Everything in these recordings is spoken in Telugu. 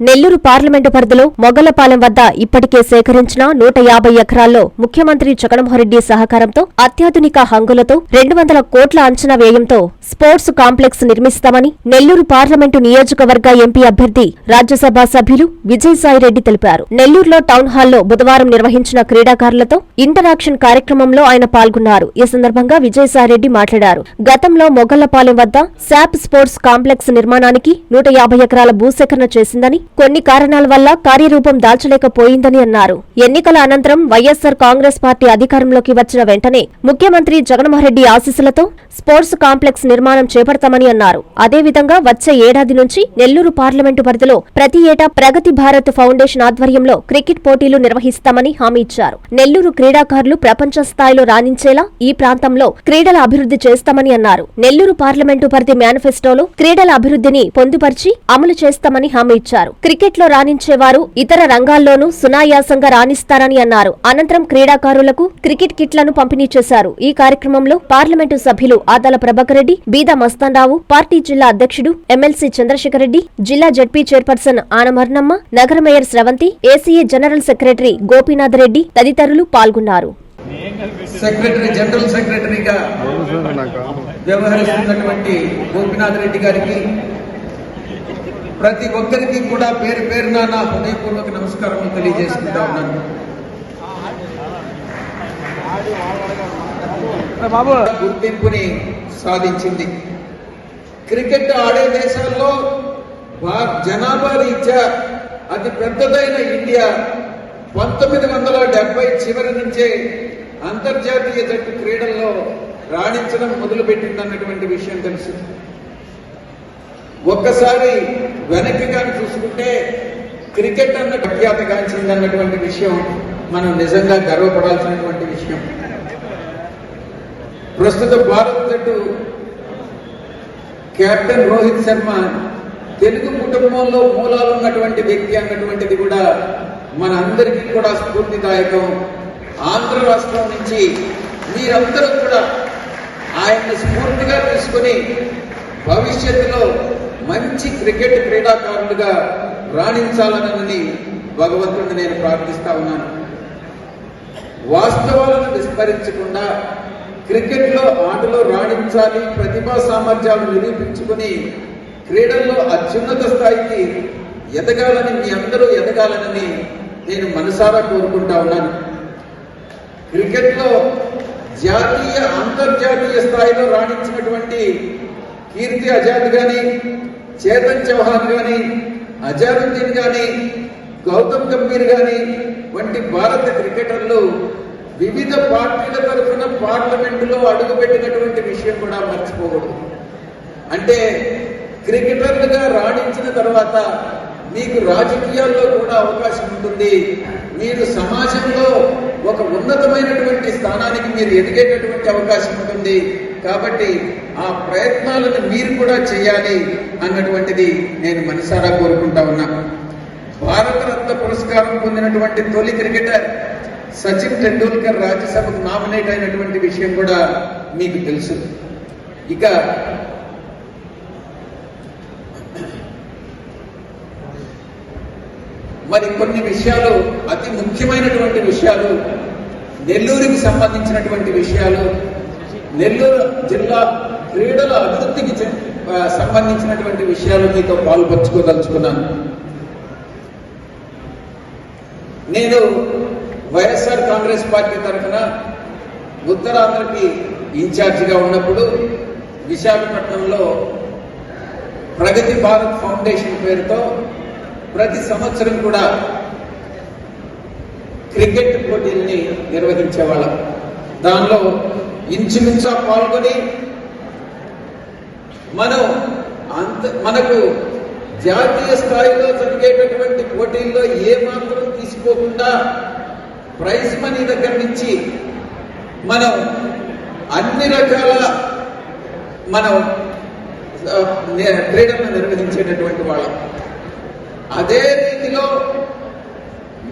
నెల్లూరు పార్లమెంటు పరిధిలో మొగలపాలెం వద్ద ఇప్పటికే సేకరించిన నూట యాభై ఎకరాల్లో ముఖ్యమంత్రి జగన్మోహన్రెడ్డి సహకారంతో అత్యాధునిక హంగులతో రెండు వందల కోట్ల అంచనా వ్యయంతో స్పోర్ట్స్ కాంప్లెక్స్ నిర్మిస్తామని నెల్లూరు పార్లమెంటు నియోజకవర్గ ఎంపీ అభ్యర్థి రాజ్యసభ సభ్యులు విజయసాయిరెడ్డి తెలిపారు. నెల్లూరులో టౌన్ హాల్లో బుధవారం నిర్వహించిన క్రీడాకారులతో ఇంటరాక్షన్ కార్యక్రమంలో ఆయన పాల్గొన్నారు. ఈ సందర్భంగా విజయసాయిరెడ్డి మాట్లాడారు. గతంలో మొగల్లపాలెం వద్ద శాప్ స్పోర్ట్స్ కాంప్లెక్స్ నిర్మాణానికి నూట యాభై ఎకరాల భూసేకరణ చేసిందని కొన్ని కారణాల వల్ల కార్యరూపం దాల్చలేకపోయిందని అన్నారు. ఎన్నికల అనంతరం వైఎస్సార్ కాంగ్రెస్ పార్టీ అధికారంలోకి వచ్చిన వెంటనే ముఖ్యమంత్రి జగన్మోహన్రెడ్డి ఆశీస్సులతో స్పోర్ట్స్ కాంప్లెక్స్ నిర్మాణం చేపడతామని అన్నారు. అదేవిధంగా వచ్చే ఏడాది నుంచి నెల్లూరు పార్లమెంటు పరిధిలో ప్రతి ఏటా ప్రగతి భారత్ ఫౌండేషన్ ఆధ్వర్యంలో క్రికెట్ పోటీలు నిర్వహిస్తామని హామీ ఇచ్చారు. నెల్లూరు క్రీడాకారులు ప్రపంచ స్థాయిలో రాణించేలా ఈ ప్రాంతంలో క్రీడల అభివృద్ధి చేస్తామని అన్నారు. నెల్లూరు పార్లమెంటు పరిధి మేనిఫెస్టోలో క్రీడల అభివృద్ధిని పొందుపరిచి అమలు చేస్తామని హామీ ఇచ్చారు. క్రికెట్లో రాణించేవారు ఇతర రంగాల్లోనూ సునాయాసంగా రాణిస్తారని అన్నారు. అనంతరం క్రీడాకారులకు క్రికెట్ కిట్లను పంపిణీ చేశారు. ఈ కార్యక్రమంలో పార్లమెంటు సభ్యులు ఆదాల ప్రభాకర్ రెడ్డి బీదా మస్తాన్రావు పార్టీ జిల్లా అధ్యక్షుడు ఎమ్మెల్సీ చంద్రశేఖర్ రెడ్డి జిల్లా జడ్పీ చైర్పర్సన్ ఆనమర్నమ్మ నగర mayor Sravanthi ACA general secretary Gopinath Reddy తదితరులు పాల్గొన్నారు. సెక్రటరీ జనరల్ సెక్రటరీగా వ్యవహరిస్తున్నటువంటి గోపినాథ్ రెడ్డి గారికి ప్రతి ఒక్కరికి కూడా పేరు పేరున నా హృదయపూర్వక నమస్కారం తెలియజేసుకుంటా ఉన్నాను బాబు. గుర్తింపుని సాధించింది. క్రికెట్ ఆడే దేశాల్లో జనాభా రీత్యా అతి పెద్దదైన ఇండియా పంతొమ్మిది వందల డెబ్బై చివరి నుంచే అంతర్జాతీయ జట్టు క్రీడల్లో రాణించడం మొదలుపెట్టిందన్నటువంటి విషయం తెలుసు. ఒక్కసారి వెనక్కి కానీ చూసుకుంటే క్రికెట్ అన్న ప్రఖ్యాతగాంచిందన్నటువంటి విషయం మనం నిజంగా గర్వపడాల్సినటువంటి విషయం. ప్రస్తుత భారత జట్టు కెప్టెన్ రోహిత్ శర్మ తెలుగు కుటుంబంలో మూలాలు ఉన్నటువంటి వ్యక్తి అన్నటువంటిది కూడా మన అందరికీ కూడా స్ఫూర్తిదాయకం. ఆంధ్ర రాష్ట్రం నుంచి మీరందరూ కూడా ఆయన్ని స్ఫూర్తిగా తీసుకొని భవిష్యత్తులో మంచి క్రికెట్ క్రీడాకారులుగా రాణించాలనని భగవంతుడిని నేను ప్రార్థిస్తా ఉన్నాను. వాస్తవాలను విస్మరించకుండా క్రికెట్లో ఆటలో రాణించాలి ప్రతిభా సామర్థ్యాలు నిరూపించుకుని క్రీడల్లో అత్యున్నత స్థాయికి ఎదగాలని మీ అందరూ ఎదగాలని నేను మనసారా కోరుకుంటా ఉన్నాను. క్రికెట్లో జాతీయ అంతర్జాతీయ స్థాయిలో రాణించినటువంటి కీర్తి అజాద్ గాని చేతన్ చౌహాన్ గాని అజారుద్దీన్ గాని గౌతమ్ గంభీర్ గాని వంటి భారత క్రికెటర్లు వివిధ పార్టీల తరఫున పార్లమెంటులో అడుగుపెట్టినటువంటి విషయం కూడా మర్చిపోకూడదు. అంటే క్రికెటర్లుగా రాణించిన తర్వాత మీకు రాజకీయాల్లో కూడా అవకాశం ఉంటుంది. మీరు సమాజంలో ఒక ఉన్నతమైనటువంటి స్థానానికి మీరు ఎదిగేటటువంటి అవకాశం ఉంటుంది. కాబట్టి ఆ ప్రయత్నాలను మీరు కూడా చేయాలి అన్నటువంటిది నేను మనసారా కోరుకుంటా ఉన్నా. భారతరత్న పురస్కారం పొందినటువంటి తొలి క్రికెటర్ సచిన్ టెండూల్కర్ రాజ్యసభకు నామినేట్ అయినటువంటి విషయం కూడా మీకు తెలుసు. ఇక మరి కొన్ని విషయాలు అతి ముఖ్యమైనటువంటి విషయాలు నెల్లూరుకి సంబంధించినటువంటి విషయాలు నెల్లూరు జిల్లా క్రీడల అభివృద్ధికి చె- సంబంధించినటువంటి విషయాలు మీతో పాల్పంచుకోదలుచుకున్నాను నేను వైఎస్ఆర్ కాంగ్రెస్ పార్టీ తరఫున ఉత్తరాంధ్రకి ఇన్ఛార్జిగా ఉన్నప్పుడు విశాఖపట్నంలో ప్రగతి భారత్ ఫౌండేషన్ పేరుతో ప్రతి సంవత్సరం కూడా క్రికెట్ పోటీల్ని నిర్వహించేవాళ్ళం. దానిలో ఇంచుమించా పాల్గొని మనం అంత మనకు జాతీయ స్థాయిలో జరిగేటటువంటి పోటీల్లో ఏ మాత్రం తీసుకోకుండా ప్రైజ్ మనీ దగ్గర నుంచి మనం అన్ని రకాల మనం క్రీడలను నిర్వహించేటటువంటి వాళ్ళం. అదే రీతిలో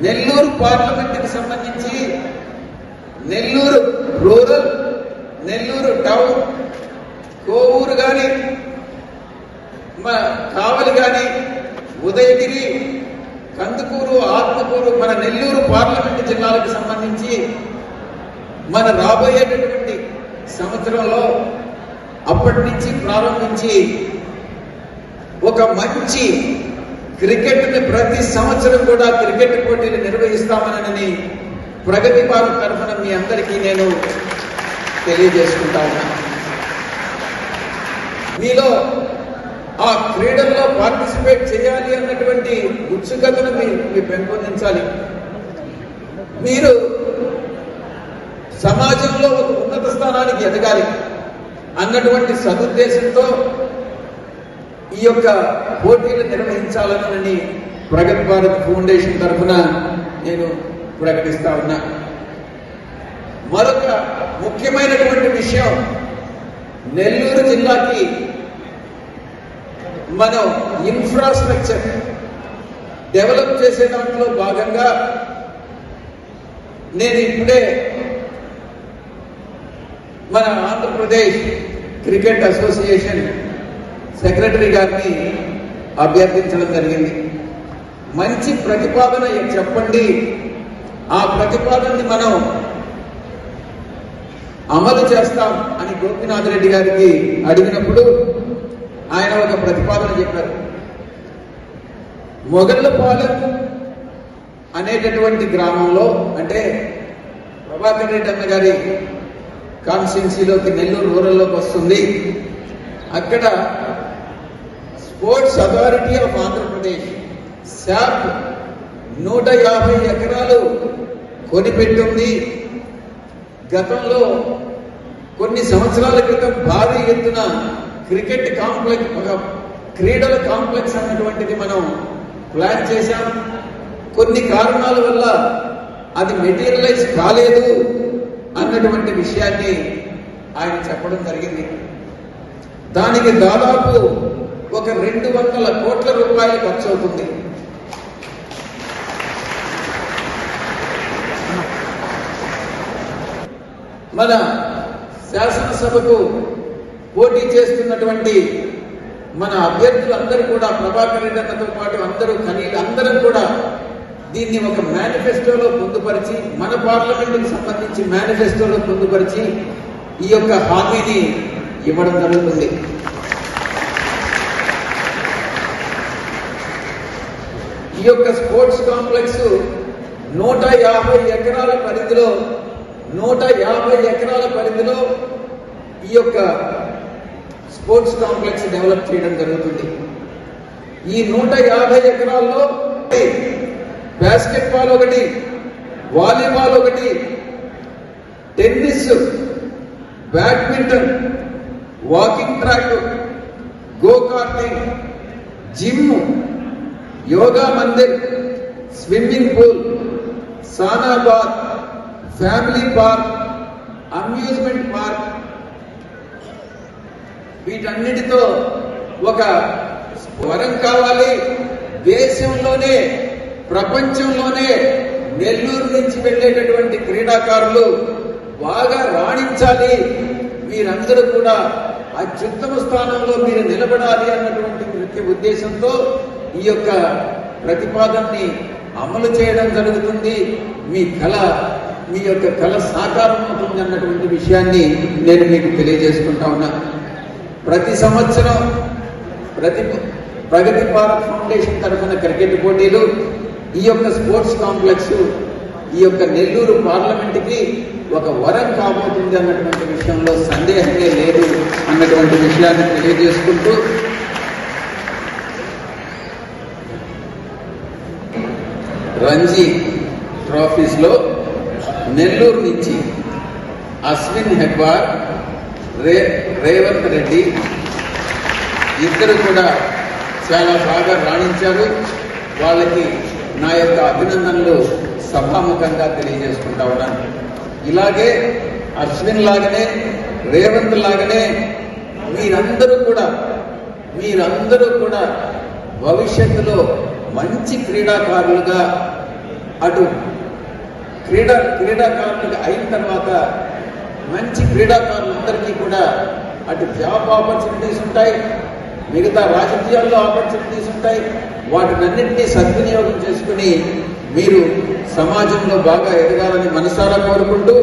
నెల్లూరు పార్లమెంట్కి సంబంధించి నెల్లూరు రూరల్ నెల్లూరు టౌన్ కోవూరు కానీ కావలి కానీ ఉదయగిరి కందుకూరు ఆత్మకూరు మన నెల్లూరు పార్లమెంట్ జిల్లాలకు సంబంధించి మన రాబోయేటటువంటి సంవత్సరంలో అప్పటి నుంచి ప్రారంభించి ఒక మంచి క్రికెట్ని ప్రతి సంవత్సరం కూడా క్రికెట్ పోటీని నిర్వహిస్తామనని ప్రగతి భారత్ తరఫున మీ అందరికీ నేను తెలియజేసుకుంటా ఉన్నా మీలో ఆ క్రీడల్లో పార్టిసిపేట్ చేయాలి అన్నటువంటి ఉత్సుకతను మీరు పెంపొందించాలి. మీరు సమాజంలో ఒక ఉన్నత స్థానానికి ఎదగాలి. అన్నటువంటి సదుద్దేశంతో ఈ యొక్క పోటీలు నిర్వహించాలని ప్రగతి భారత్ ఫౌండేషన్ తరఫున నేను ప్రకటిస్తా ఉన్నా. మరొక ముఖ్యమైనటువంటి విషయం నెల్లూరు జిల్లాకి మనం ఇన్ఫ్రాస్ట్రక్చర్ డెవలప్ చేసే దాంట్లో భాగంగా నేను ఇప్పుడే మన ఆంధ్రప్రదేశ్ క్రికెట్ అసోసియేషన్ సెక్రటరీ గారిని అభ్యర్థించడం జరిగింది. మంచి ప్రతిపాదన చెప్పండి? ఆ ప్రతిపాదనని మనం అమలు చేస్తాం అని గోపినాథ్ రెడ్డి గారికి అడిగినప్పుడు ఆయన ఒక ప్రతిపాదన చెప్పారు. మొగళ్ళపాలెం అనేటటువంటి గ్రామంలో అంటే ప్రభాకర్ రెడ్డి అన్న గారి కాన్స్టిట్యున్సీలోకి నెల్లూరు రూరల్లోకి వస్తుంది. అక్కడ sports authority of Andhra Pradesh SAAP నూట యాభై ఎకరాలు కొనిపెట్టింది. గతంలో కొన్ని సంవత్సరాల క్రితం భారీ ఎత్తున క్రికెట్ కాంప్లెక్స్ ఒక క్రీడల కాంప్లెక్స్ అన్నటువంటిది మనం ప్లాన్ చేశాం. కొన్ని కారణాల వల్ల అది మెటీరియలైజ్ కాలేదు అన్నటువంటి విషయాన్ని ఆయన చెప్పడం జరిగింది. దానికి దాదాపు ఒక రెండు వందల కోట్ల రూపాయలు ఖర్చు అవుతుంది. మన శాసనసభకు పోటీ చేస్తున్నటువంటి మన అభ్యర్థులందరూ కూడా ప్రభాకర్ రెడ్డి అన్నతో పాటు అందరూ కనీలు అందరూ కూడా దీన్ని ఒక మేనిఫెస్టోలో పొందుపరిచి మన పార్లమెంటుకు సంబంధించి మేనిఫెస్టోలో పొందుపరిచి ఈ యొక్క హామీని ఇవ్వడం జరుగుతుంది. ఈ యొక్క స్పోర్ట్స్ కాంప్లెక్స్ నూట యాభై ఎకరాల పరిధిలో నూట యాభై ఎకరాల పరిధిలో ఈ యొక్క స్పోర్ట్స్ కాంప్లెక్స్ డెవలప్ చేయడం జరుగుతుంది. ఈ నూట యాభై ఎకరాల్లో బాస్కెట్బాల్ ఒకటి వాలీబాల్ ఒకటి tennis badminton walking track go karting gym yoga Mandir swimming pool sauna park family park amusement park వీటన్నిటితో ఒక స్వరం కావాలి. దేశంలోనే ప్రపంచంలోనే నెల్లూరు నుంచి వెళ్ళేటటువంటి క్రీడాకారులు బాగా రాణించాలి. మీరందరూ కూడా అత్యుత్తమ స్థానంలో మీరు నిలబడాలి అన్నటువంటి ముఖ్య ఉద్దేశంతో ఈ యొక్క ప్రతిపాదనని అమలు చేయడం జరుగుతుంది. మీ కళ మీ యొక్క కళ సాకారం అవుతుంది అన్నటువంటి విషయాన్ని నేను మీకు తెలియజేసుకుంటా ఉన్నా. ప్రతి సంవత్సరం ప్రతి ప్రగతి భారత్ ఫౌండేషన్ తరఫున క్రికెట్ పోటీలు ఈ యొక్క స్పోర్ట్స్ కాంప్లెక్స్ ఈ యొక్క నెల్లూరు పార్లమెంట్కి ఒక వరం కాబోతుంది అన్నటువంటి విషయంలో సందేహమే లేదు అన్నటువంటి విషయాన్ని తెలియజేసుకుంటూ రంజీ ట్రోఫీస్లో నెల్లూరు నుంచి అశ్విన్ హెగ్వార్ రే రేవంత్ రెడ్డి ఇద్దరు కూడా చాలా బాగా రాణించారు. వాళ్ళకి నా యొక్క అభినందనలు సభాముఖంగా తెలియజేసుకుంటా ఉన్నాను. ఇలాగే అశ్విన్ లాగానే రేవంత్ లాగానే మీరందరూ కూడా మీరందరూ కూడా భవిష్యత్తులో మంచి క్రీడాకారులుగా అటు క్రీడా క్రీడాకారులుగా అయిన తర్వాత మంచి క్రీడాకారులందరికీ కూడా అటు జాబ్ ఆపర్చునిటీస్ ఉంటాయి మిగతా రాజకీయాల్లో ఆపర్చునిటీస్ ఉంటాయి. వాటినన్నింటినీ సద్వినియోగం చేసుకుని మీరు సమాజంలో బాగా ఎదగాలని మనసారా కోరుకుంటూ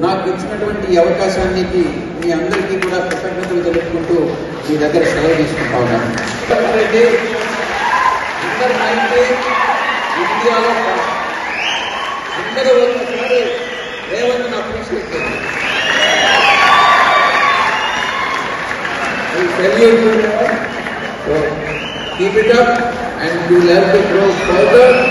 నాకు ఇచ్చినటువంటి ఈ అవకాశానికి మీ అందరికీ కూడా కృతజ్ఞతలు తెలుపుకుంటూ మీ దగ్గర సెలవు తీసుకుంటా ఉన్నాను. ఇండియాలో ಅಂದರೆ ಒಂದು ಸಾರಿ ದೇವರನ್ನು ನಾವು ಪ್ರಶ್ನಿಸ್ತೇವೆ You it up and you will have to grow further.